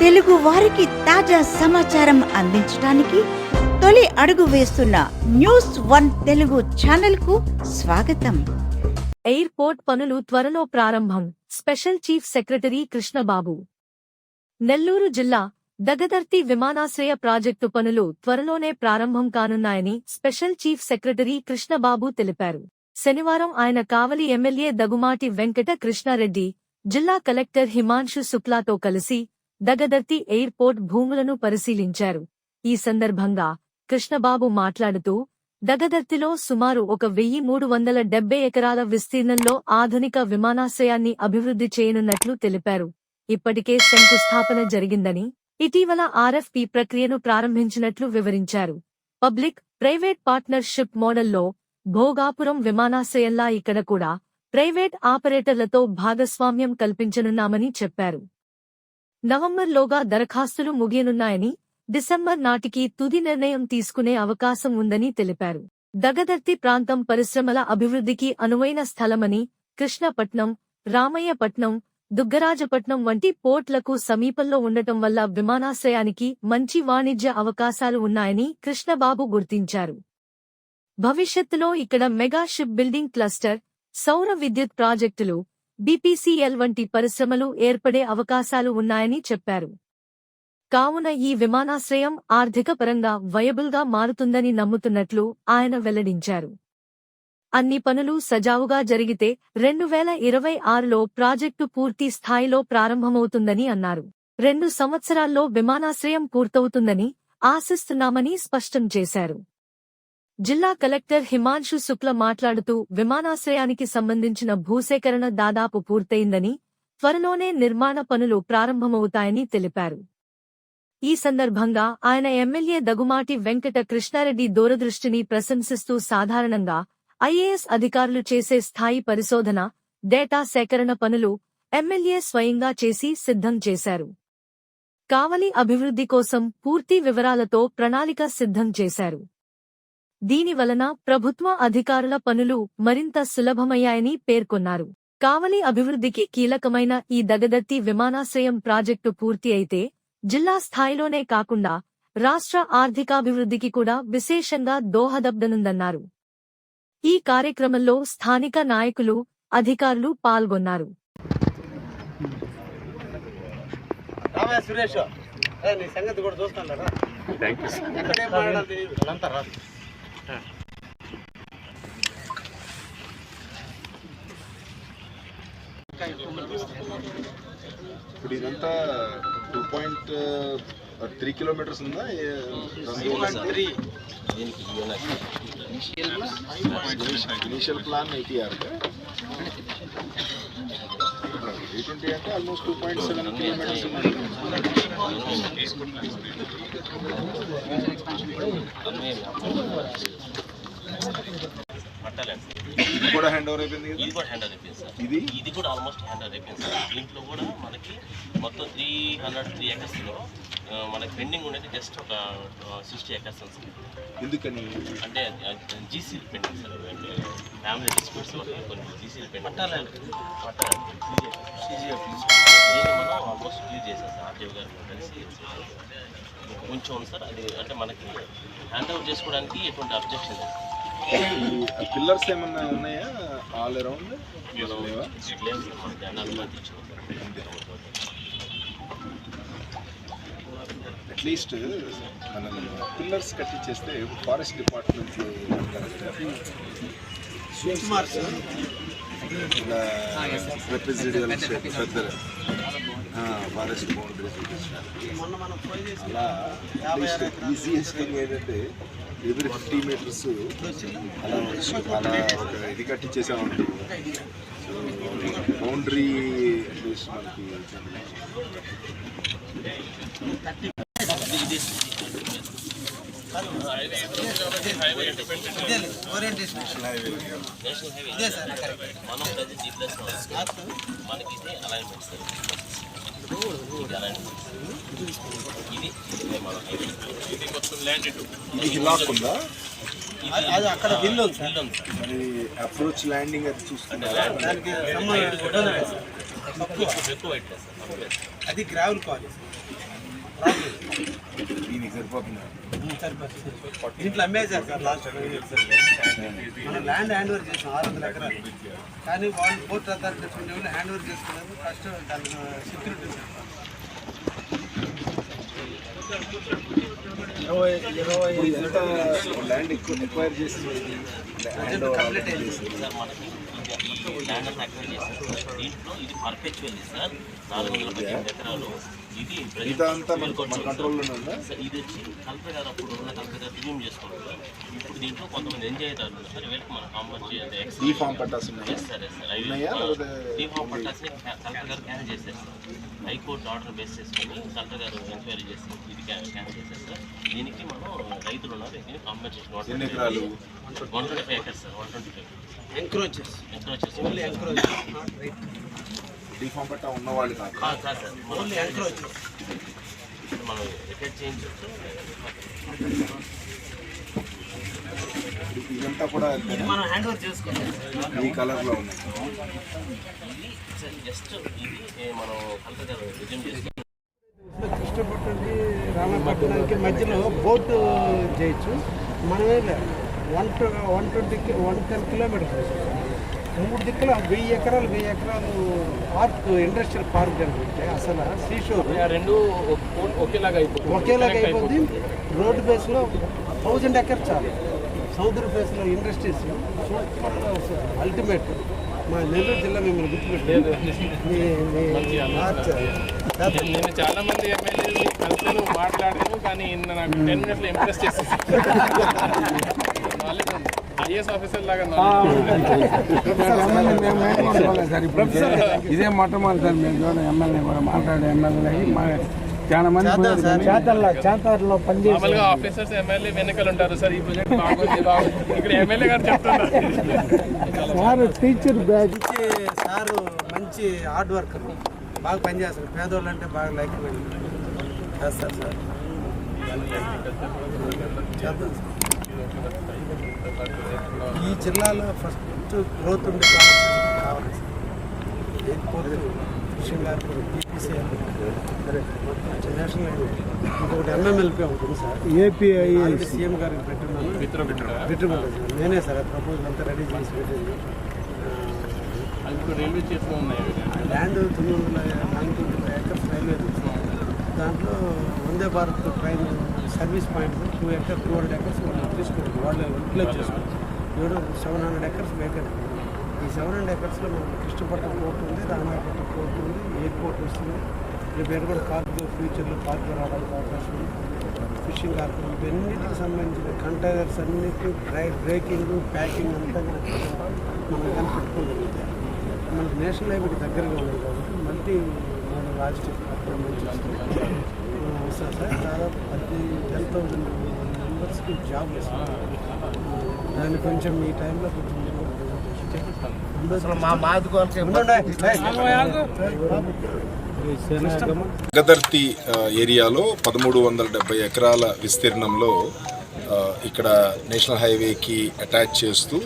తెలుగు వారికి తాజా సమాచారం అందించడానికి తొలి అడుగు వేస్తున్న న్యూస్ వన్ తెలుగు ఛానల్కు స్వాగతం. ఎయిర్పోర్ట్ పనులు త్వరలో ప్రారంభం. Special chief secretary Krishnababu. Nellore జిల్లా దగదర్తి విమానాశ్రయ ప్రాజెక్టు పనులు త్వరలోనే ప్రారంభం కానున్నాయని స్పెషల్ చీఫ్ సెక్రటరీ కృష్ణబాబు తెలిపారు. శనివారం ఆయన కావలి ఎమ్మెల్యే దగుమాటి వెంకట కృష్ణారెడ్డి జిల్లా కలెక్టర్ హిమాంశు శుక్లాతో కలిసి దగదర్తి ఎయిర్పోర్ట్ భూములను పరిశీలించారు. ఈ సందర్భంగా కృష్ణబాబు మాట్లాడుతూ దగదర్తిలో సుమారు ఒక వెయ్యి మూడు వందల డెబ్బై ఎకరాల విస్తీర్ణంలో ఆధునిక విమానాశ్రయాన్ని అభివృద్ధి చేయనున్నట్లు తెలిపారు. ఇప్పటికే శంకుస్థాపన జరిగిందని ఇటీవల ఆర్ఎఫ్పి ప్రక్రియను ప్రారంభించినట్లు వివరించారు. పబ్లిక్ ప్రైవేట్ పార్ట్నర్షిప్ మోడల్లో భోగాపురం విమానాశ్రయంలా ఇక్కడ కూడా ప్రైవేట్ ఆపరేటర్లతో భాగస్వామ్యం కల్పించనున్నామని చెప్పారు. నవంబర్లోగా దరఖాస్తులు ముగియనున్నాయని డిసెంబర్ నాటికి తుది నిర్ణయం తీసుకునే అవకాశం ఉందని తెలిపారు. దగదర్తి ప్రాంతం పరిశ్రమల అభివృద్ధికి అనువైన స్థలమని కృష్ణపట్నం రామయ్యపట్నం దుగ్గరాజపట్నం వంటి పోర్ట్లకు సమీపంలో ఉండటం వల్ల విమానాశ్రయానికి మంచి వాణిజ్య అవకాశాలు ఉన్నాయని కృష్ణబాబు గుర్తించారు. భవిష్యత్తులో ఇక్కడ మెగా షిప్ బిల్డింగ్ క్లస్టర్ సౌర విద్యుత్ ప్రాజెక్టులు బీపీసీఎల్ వంటి పరిశ్రమలు ఏర్పడే అవకాశాలు ఉన్నాయని చెప్పారు. కావున ఈ విమానాశ్రయం ఆర్థిక పరంగా వయబుల్గా మారుతుందని నమ్ముతున్నట్లు ఆయన వెల్లడించారు. అన్ని పనులు సజావుగా జరిగితే రెండు వేల ఇరవై ఆరులో ప్రాజెక్టు పూర్తి స్థాయిలో ప్రారంభమవుతుందని అన్నారు. రెండు సంవత్సరాల్లో విమానాశ్రయం పూర్తవుతుందని ఆశిస్తున్నామని స్పష్టం చేశారు. జిల్లా కలెక్టర్ హిమాంశు శుక్ల మాట్లాడుతూ విమానాశ్రయానికి సంబంధించిన భూసేకరణ దాదాపు పూర్తయిందని త్వరలోనే నిర్మాణ పనులు ప్రారంభమవుతాయని తెలిపారు. ఈ సందర్భంగా ఆయన ఎమ్మెల్యే దగుమాటి వెంకట కృష్ణారెడ్డి దూరదృష్టిని ప్రశంసిస్తూ సాధారణంగా ఐఏఎస్ అధికారులు చేసే స్థాయి పరిశోధన డేటా సేకరణ పనులు ఎమ్మెల్యే స్వయంగా చేసి సిద్ధం చేశారు. కావలి అభివృద్ధి కోసం పూర్తి వివరాలతో ప్రణాళిక సిద్ధం చేశారు. దీనివలన ప్రభుత్వ అధికారుల పనులు మరింత సులభమయ్యాయని పేర్కొన్నారు. కావలి అభివృద్ధికి కీలకమైన ఈ దగదత్తి విమానాశ్రయం ప్రాజెక్టు పూర్తి అయితే జిల్లా స్థాయిలోనే కాకుండా రాష్ట్ర ఆర్థికాభివృద్ధికి కూడా విశేషంగా దోహదబ్దనుందన్నారు ఈ కార్యక్రమంలో స్థానిక నాయకులు అధికారులు పాల్గొన్నారు. సంగతి కూడా చూస్తాను ఇప్పుడు ఇదంతా టూ పాయింట్ త్రీ కిలోమీటర్స్ ఉందా? Three initial plan eighty or eight twenty అంటే almost two point seven kilometres ఇది కూడా హ్యాండ్ ఓవర్ అయిపోయింది ఇది కూడా హ్యాండ్ అయిపోయింది సార్. ఇది? ఇది కూడా ఆల్మోస్ట్ హ్యాండ్ అయిపోయింది సార్. దీంట్లో కూడా మనకి మొత్తం త్రీ హండ్రెడ్ త్రీ ఎకర్స్లో మనకి పెండింగ్ ఉండేది జస్ట్ ఒక సిక్స్టీ ఎకర్స్ ఉంది సార్ ఎందుకని? అంటే జీసీలు పెండింగ్ సార్ అంటే ఫ్యామిలీ డిస్ప్యూట్స్ వల్ల కొన్ని జీసీలు పెండింగ్ పట్టాలండి పట్టాలండి దీన్ని మనం ఆల్మోస్ట్ క్లియర్ చేసాం సార్ ఆర్టీఓ గారు కలిసి. కొంచెం ఉంది సార్ అది అంటే మనకి హ్యాండ్ ఓవర్ చేసుకోవడానికి ఎటువంటి అబ్జెక్షన్ లేదు. పిల్లర్స్ ఏమన్నా ఉన్నాయా? ఆల్ అరౌండ్ లేదు సార్. మనకి అనుమతించాం అట్లీస్ట్ మనం పిల్లర్స్ కట్టించేస్తే ఫారెస్ట్ డిపార్ట్మెంట్ ఇలా రిప్రజెంటేటివ్ పెద్ద ఫారెస్ట్ బౌండరీస్ మొన్న మనం పోయి చేసి అలా ఈజీయెస్ట్ థింగ్ ఏంటంటే ఎవ్రీ ఫిఫ్టీ మీటర్స్ అలా వచ్చి అలా ఒక ఇది సో బౌండరీ మనకి మనకి ఇది అలైన్మెంట్ సార్ ఇది ఇది మొత్తం ల్యాండ్ ఇది హిలాక్ ఉందా అది- అక్కడ బిల్లు ఉంది సార్ ఉంది మరి అప్రోచ్ ల్యాండింగ్ అది అంటే ల్యాండ్ ఎక్కువ అది గ్రావెల్ కాలేజ్ దీంట్లో అమ్మేశారు సార్ లాస్ట్ మనం ల్యాండ్ హ్యాండ్ ఓవర్ చేసాం ఆరు వందల ఎకరాలు. కానీ వాళ్ళు పోర్ట్ అథారిటీ ఉండే వాళ్ళు హ్యాండ్ ఓవర్ చేసుకున్నారు దాని సెక్యూరిటీ కంప్లీట్ అయింది సార్ మనకి ఇది ల్యాండ్ అక్వైర్ చేశారు దీంట్లో ఇది పర్ఫెక్చువల్ సార్ నాలుగు వందల పదిహేను ఎకరాలు. మిగతా అంతా మన కంట్రోల్లోనే ఉందా? సార్ ఇది వచ్చి కలెక్టర్ గారు అప్పుడు ఉన్న కలెక్టర్ గారు రిజ్యూమ్ చేసుకున్నారు సార్ ఇప్పుడు దీంట్లో కొంతమంది ఎంజాయ్ అవుతారు సార్ వీళ్ళకి మన కాంపన్స్ ఈ ఫామ్ ఎస్ సార్ సార్? లేకపోతే ఈ ఫామ్ పట్టాస్ని కలెక్టర్ గారు క్యాన్ చేశారు. Sir high court order base చేసుకొని కలెక్టర్ గారు ఎంక్వైరీ చేసి ఇది క్యాన్ చేశారు సార్ దీనికి మనం రైతులు ఉన్నారు. దీనికి కాంపెన్సేషన్ ఎకరాలు? One twenty five acres sir one twenty five. Encroaches ఎక్కడ వచ్చేసి only encroach not right D form patta ఉన్నవాళ్ళు కాదు కాదు ఇదంతా కూడా మనం హ్యాండ్ ఓవర్ చేసుకోవాలి ఈ కలర్లో ఉన్నాయి ఇది సార్ జస్ట్ ఇది ఏ, మనం కలెక్టర్ గారు రిజ్యూమ్ చేసుకుని కృష్ణపట్నంకి రామపట్నానికి మధ్యలో బోటు చేయొచ్చు. మనమే one one twenty one ten kilometres. మూడు దిక్కుల వెయ్యి ఎకరాలు వెయ్యి ఎకరాలు పార్క్ ఇండస్ట్రియల్ పార్క్ అనుకుంటే అసలు శ్రీషోర్ రెండు ఒకేలాగా అయిపోతుంది. ఒకేలాగా అయిపోద్ది రోడ్డు బేస్లో థౌజండ్ ఎకర్స్ చాలు. సముద్ర బేస్లో ఇండస్ట్రీస్ సూపర్గా వస్తుంది. అల్టిమేట్ మా నెల్లూరు జిల్లా మిమ్మల్ని గుర్తుపెట్టారు నేను చాలా మంది ఎమ్మెల్యేలు కలిసాను మాట్లాడాను కానీ నాకు టెన్ మినిట్లు ఇంప్రెస్ చేసేసి నాలెడ్జ్ ఉంది ఐఏఎస్ ఆఫీసర్ లాగా సార్ ఇప్పుడు ఇదే మొట్టమొదటి సార్ మేము చూడండి ఎమ్మెల్యే కూడా మాట్లాడే ఎమ్మెల్యే అయ్యి మా చాలా మంది చేతల్లో పనిచేసి మామూలుగా ఆఫీసర్స్ ఎమ్మెల్యే వెనకాల ఉంటారు. సార్ ఈ ప్రాజెక్ట్ బాగుంది బాగుంది. ఇక్కడ ఎమ్మెల్యే గారు చెప్తున్నారు. సార్ టీచర్ బ్యాచ్ సారు మంచి హార్డ్ వర్కర్ బాగా పనిచేస్తారు. పేదోళ్ళు అంటే బాగా లైక్ చేస్తారు సార్. చేద్దాం సార్. ఈ జిల్లాలో ఫస్ట్ గ్రోత్ ఉండే కాన్స్టిట్యూషన్ కావాలి. Sir airport fishing airport BPC national highway ఇంకొకటి ఎంఎంఎల్పీ ఉంటుంది సార్ ఏపీఐ సీఎం గారికి పెట్టున్నాను పెట్టుకుంటాను సార్ నేనే సార్ ప్రపోజల్ అంతా రెడీ చేసి పెట్టింది. అది ఇప్పుడు రైల్వే చేస్తూ ఉన్నాయి. ల్యాండ్ తొమ్మిది వందల నలభై ఎకర్స్ రైల్వే ఉంది. దాంట్లో Vande Bharat train service point two acre two hundred acres వాళ్ళు తీసుకుంటారు. వాళ్ళు ఇంక్లూడ్ చేసుకుంటారు. ఏడు సెవెన్ హండ్రెడ్ ఎకర్స్ వేకెంట్ ఈ సెవెన్ హండ్రెడ్ ఎకర్స్లో మనకు కృష్ణపట్నం పోర్ట్ ఉంది రామాయపట్నం పోర్ట్ ఉంది ఎయిర్పోర్ట్ వస్తుంది. రేపు కూడా కార్గో ఫ్యూచర్లో కార్గో రావడానికి అవకాశం ఉంది. ఫిషింగ్ కార్గో ఇవన్నిటికి సంబంధించిన కంటైనర్స్ అన్నిటి డ్రై బ్రేకింగ్ ప్యాకింగ్ అంతా మనం కానీ మనకి నేషనల్ హైవేకి దగ్గరగా ఉంది కాబట్టి మల్టీ మన వస్తుంది సార్ దాదాపు పది టెన్ థౌసండ్ మెంబర్స్కి జాబ్ వస్తుంది దాన్ని కొంచెం ఈ టైంలో కొంచెం మా గదర్తి ఏరియాలో పదమూడు వందల డెబ్బై ఎకరాల విస్తీర్ణంలో ఇక్కడ నేషనల్ హైవేకి అటాచ్ చేస్తూ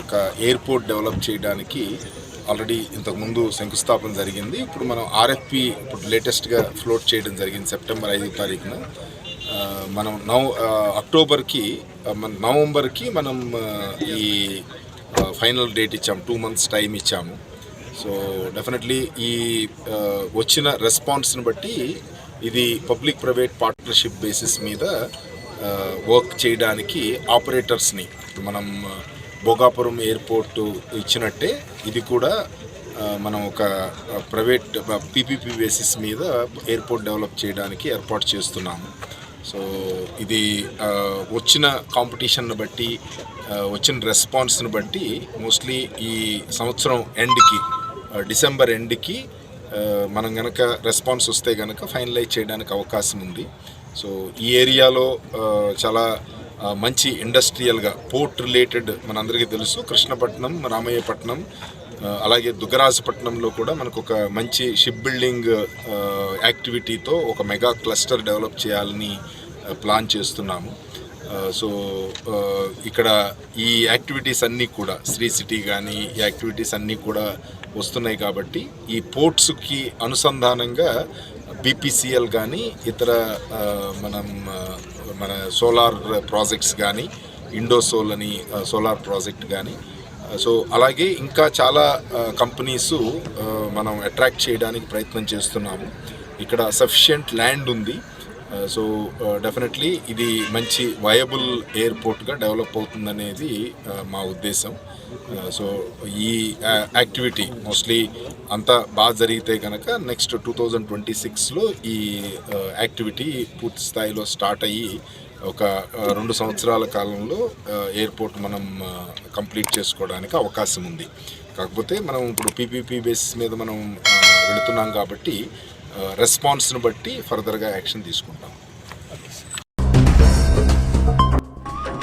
ఒక ఎయిర్పోర్ట్ డెవలప్ చేయడానికి ఆల్రెడీ ఇంతకుముందు శంకుస్థాపన జరిగింది. ఇప్పుడు మనం ఆర్ఎఫ్పి ఇప్పుడు లేటెస్ట్గా ఫ్లోట్ చేయడం జరిగింది సెప్టెంబర్ ఐదు తారీఖున. మనం నవ అక్టోబర్కి మన నవంబర్కి మనం ఈ ఫైనల్ డేట్ ఇచ్చాము. టూ మంత్స్ టైం ఇచ్చాము. సో డెఫినెట్లీ ఈ వచ్చిన రెస్పాన్స్ని బట్టి ఇది పబ్లిక్ ప్రైవేట్ పార్ట్నర్షిప్ బేసిస్ మీద వర్క్ చేయడానికి ఆపరేటర్స్ని మనం భోగాపురం ఎయిర్పోర్ట్ ఇచ్చినట్టే ఇది కూడా మనం ఒక ప్రైవేట్ పీపీపీ బేసిస్ మీద ఎయిర్పోర్ట్ డెవలప్ చేయడానికి ఏర్పాటు చేస్తున్నాము. సో ఇది వచ్చిన కాంపిటీషన్ను బట్టి వచ్చిన రెస్పాన్స్ని బట్టి మోస్ట్లీ ఈ సంవత్సరం ఎండ్కి డిసెంబర్ ఎండ్కి మనం గనక రెస్పాన్స్ వస్తే గనక ఫైనలైజ్ చేయడానికి అవకాశం ఉంది. సో ఈ ఏరియాలో చాలా మంచి ఇండస్ట్రియల్గా పోర్ట్ రిలేటెడ్ మనందరికీ తెలుసు. కృష్ణపట్నం రామయ్యపట్నం అలాగే దుగ్గరాజపట్నంలో కూడా మనకు ఒక మంచి షిప్ బిల్డింగ్ యాక్టివిటీతో ఒక మెగా క్లస్టర్ డెవలప్ చేయాలని ప్లాన్ చేస్తున్నాము. సో ఇక్కడ ఈ యాక్టివిటీస్ అన్నీ కూడా శ్రీ సిటీ కానీ ఈ యాక్టివిటీస్ అన్నీ కూడా వస్తున్నాయి కాబట్టి ఈ పోర్ట్స్కి అనుసంధానంగా బీపీసీఎల్ కానీ ఇతర మనం మన సోలార్ ప్రాజెక్ట్స్ కానీ ఇండోసోల్ అని సోలార్ ప్రాజెక్ట్ కానీ సో అలాగే ఇంకా చాలా కంపెనీస్ మనం అట్రాక్ట్ చేయడానికి ప్రయత్నం చేస్తున్నాము. ఇక్కడ సఫిషియంట్ ల్యాండ్ ఉంది. సో డెఫినెట్లీ ఇది మంచి వయబుల్ ఎయిర్పోర్ట్గా డెవలప్ అవుతుందనేది మా ఉద్దేశం. సో ఈ యాక్టివిటీ మోస్ట్లీ అంతా బాగా జరిగితే కనుక నెక్స్ట్ టూ థౌజండ్ ట్వంటీ సిక్స్లో ఈ యాక్టివిటీ పూర్తి స్థాయిలో స్టార్ట్ అయ్యి ఒక రెండు సంవత్సరాల కాలంలో ఎయిర్పోర్ట్ మనం కంప్లీట్ చేసుకోవడానికి అవకాశం ఉంది. కాకపోతే మనం ఇప్పుడు పీపీపీ బేసిస్ మీద మనం వెళుతున్నాం కాబట్టి రెస్పాన్స్ను బట్టి ఫర్దర్గా యాక్షన్ తీసుకుంటాం.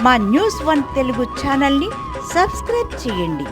మా న్యూస్ వన్ తెలుగు ఛానల్ని సబ్స్క్రైబ్ చేయండి.